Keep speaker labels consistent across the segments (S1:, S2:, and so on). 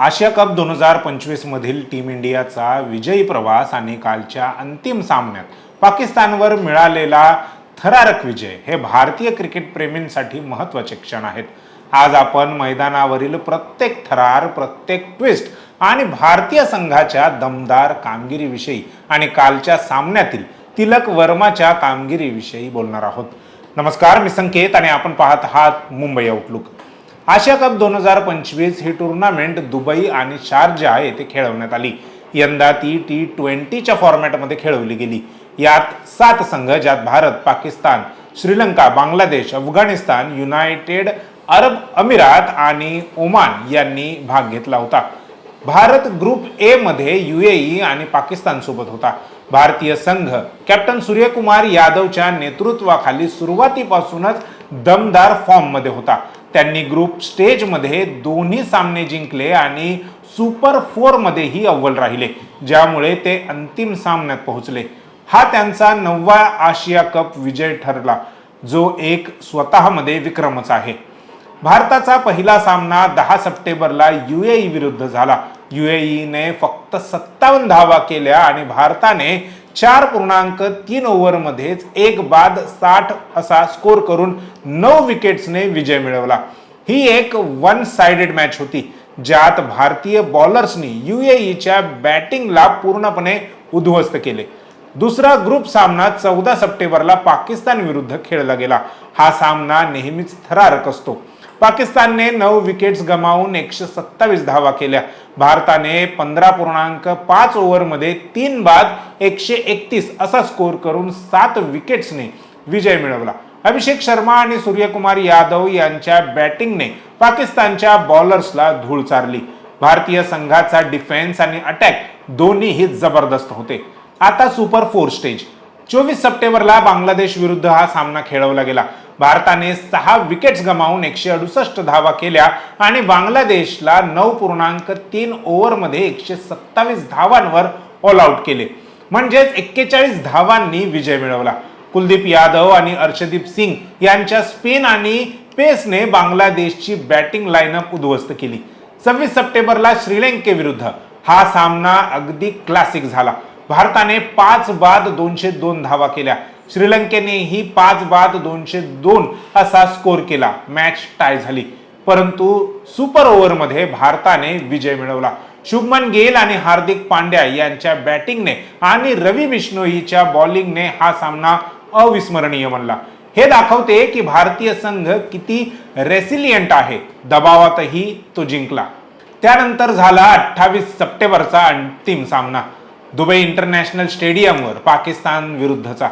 S1: आशिया cup दोन हजार पंचवीसमधील team इंडियाचा विजयी प्रवास आणि कालच्या अंतिम सामन्यात पाकिस्तानवर मिळालेला थरारक विजय हे भारतीय क्रिकेटप्रेमींसाठी महत्त्वाचे क्षण आहेत. आज आपण मैदानावरील प्रत्येक थरार प्रत्येक ट्विस्ट आणि भारतीय संघाच्या दमदार कामगिरीविषयी आणि कालच्या सामन्यातील तिलक वर्माच्या कामगिरीविषयी बोलणार आहोत. नमस्कार मी संकेत आणि आपण पाहत आहात मुंबई आउटलुक आशिया कप दोन हजार पंचवीस ही टुर्नामेंट दुबई आणि शारजा येथे खेळवण्यात आली. यंदा ती टी ट्वेंटीच्या फॉर्मॅटमध्ये खेळवली गेली. यात सात संघ ज्यात Bharat Pakistan Sri Lanka Bangladesh Afghanistan United Arab Emirates आणि ओमान यांनी भाग घेतला होता. भारत ग्रुप ए मध्ये युएई आणि पाकिस्तान सोबत होता. भारतीय संघ कॅप्टन सूर्यकुमार यादवच्या नेतृत्वाखाली सुरुवातीपासूनच दमदार फॉर्ममध्ये होता. त्यांनी ग्रुप स्टेजमध्ये दोन्ही सामने जिंकले आणि सुपर फोरमध्येही अव्वल राहिले ज्यामुळे ते अंतिम सामन्यात पोहोचले. हा त्यांचा नववा आशिया कप विजय ठरला जो एक स्वतःमध्ये विक्रमच आहे. भारताचा पहिला सामना दहा सप्टेंबरला युएई विरुद्ध झाला. युएईने फक्त सत्तावन्न धावा केल्या आणि भारताने चार पूर्णांक तीन ओव्हरमध्येच एक बाद साठ असा स्कोर करून नऊ विकेट्सने विजय मिळवला. ही एक वन साइडेड मॅच होती ज्यात भारतीय बॉलर्सनी युएईच्या बॅटिंगला पूर्णपणे उद्ध्वस्त केले. दुसरा ग्रुप सामना चौदा सप्टेंबरला पाकिस्तान विरुद्ध खेळला गेला. हा सामना नेहमीच थरारक असतो. पाकिस्तानने नऊ विकेट्स गमावून एकशे सत्तावीस धावा केल्या. भारताने पंधरा पूर्णांक पाच ओव्हरमध्ये तीन बाद एकशे एकतीस असा स्कोर करून सात विकेट्सने विजय मिळवला. अभिषेक शर्मा आणि सूर्यकुमार यादव यांच्या बॅटिंगने पाकिस्तानच्या बॉलर्सला धूळ चारली. भारतीय संघाचा डिफेन्स आणि अटॅक दोन्हीही जबरदस्त होते. आता सुपर फोर स्टेज चोवीस सप्टेंबरला बांगलादेश विरुद्ध हा सामना खेळवला गेला. भारताने सहा विकेट्स गमावून एकशे अडुसष्ट धावा केल्या आणि बांगलादेशला नऊ पूर्णांक तीन ओव्हरमध्ये एकशे सत्तावीस धावांवर ऑल आउट केले. म्हणजेच एक्केचाळीस धावांनी विजय मिळवला. कुलदीप यादव आणि अर्षदीप सिंग यांच्या स्पिन आणि पेसने बांगलादेशची बॅटिंग लाईनअप उद्ध्वस्त केली. सव्वीस सप्टेंबरला श्रीलंकेविरुद्ध हा सामना अगदी क्लासिक झाला. भारताने पाच बाद दोनशे दोन धावा केल्या. श्रीलंकेने ही पाच बाद दोनशे दोन असा स्कोर केला. मॅच टाय झाली. परंतु सुपर ओव्हरमध्ये भारताने विजय मिळवला. शुभमन गिल आणि हार्दिक पांड्या यांच्या बॅटिंगने आणि रवी बिश्नोईच्या बॉलिंगने हा सामना अविस्मरणीय बनला. हे दाखवते की भारतीय संघ किती रेसिलियंट आहे. दबावातही तो जिंकला. त्यानंतर झाला अठ्ठावीस सप्टेंबरचा अंतिम सामना. दुबई इंटरनॅशनल स्टेडियमवर पाकिस्तान विरुद्धचा.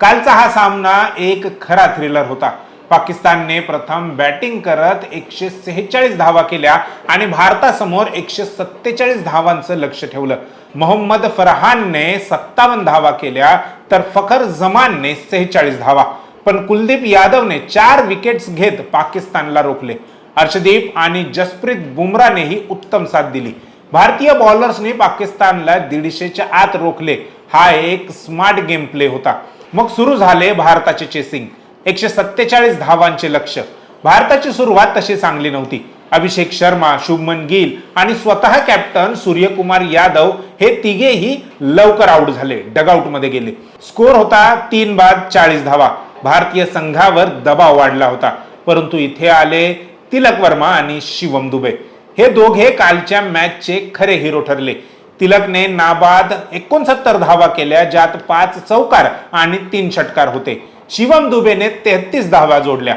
S1: कालचा हा सामना एक खरा थ्रिलर होता. पाकिस्तानने प्रथम बॅटिंग करत एकशे सेहेचाळीस धावा केल्या आणि भारतासमोर एकशे सत्तेचाळीस धावांचं लक्ष ठेवलं. मोहम्मद फरहानने सत्तावन्न धावा केल्या तर फखर जमानने सेहेचाळीस धावा. पण कुलदीप यादवने चार विकेट्स घेत पाकिस्तानला रोखले. अर्षदीप आणि जसप्रीत बुमरानेही उत्तम साथ दिली. भारतीय बॉलर्सने पाकिस्तानला दीडशेच्या आत रोखले. हा एक स्मार्ट गेम प्ले होता. मग सुरू झाले भारताचे चेसिंग एकशे सत्तेचाळीस धावांचे लक्ष. भारताची सुरुवात तशी चांगली नव्हती. अभिषेक शर्मा शुभमन गिल आणि स्वतः कॅप्टन सूर्यकुमार यादव हे तिघेही लवकर आउट झाले डगआउटमध्ये गेले. स्कोर होता तीन बाद चाळीस धावा. भारतीय संघावर दबाव वाढला होता. परंतु इथे आले तिलक वर्मा आणि शिवम दुबे. हे दोघे कालच्या मॅचचे खरे हिरो ठरले. तिलकने नाबाद एकोणसत्तर धावा केल्या ज्यात पाच चौकार आणि तीन षटकार होते. शिवम दुबेने तेहतीस धावा जोडल्या.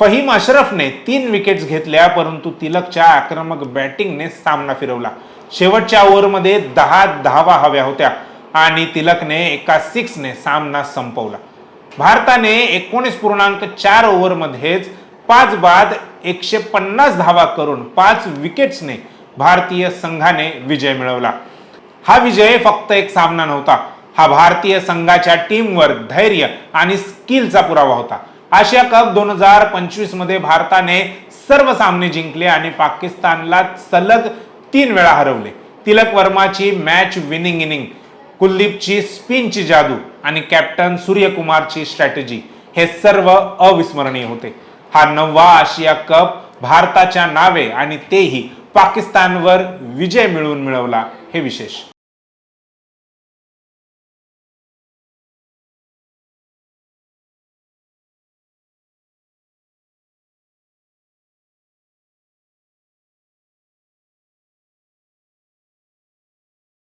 S1: फहीम अशरफने तीन विकेट्स घेतल्या परंतु तिलकच्या आक्रमक बॅटिंगने सामना फिरवला. शेवटच्या ओव्हरमध्ये दहा धावा हव्या होत्या आणि तिलकने एका सिक्सने सामना संपवला. भारताने एकोणीस पूर्णांक चार ओव्हरमध्येच पाच बाद एकशे पन्नास धावा करून पाच विकेट्सने भारतीय संघाने विजय मिळवला. हा विजय फक्त एक सामना नव्हता. हा भारतीय संघाच्या टीमवर धैर्य आणि स्किलचा पुरावा होता. आशिया कप दोन हजार पंचवीसमध्ये भारताने सर्व सामने जिंकले आणि पाकिस्तानला सलग तीन वेळा हरवले. तिलक वर्माची मॅच विनिंग इनिंग कुलदीपची स्पिनची जादू आणि कॅप्टन सूर्यकुमारची स्ट्रॅटेजी हे सर्व अविस्मरणीय होते. हा नववा आशिया कप भारताच्या नावे आणि तेही पाकिस्तानवर विजय मिळवून मिळवला हे विशेष.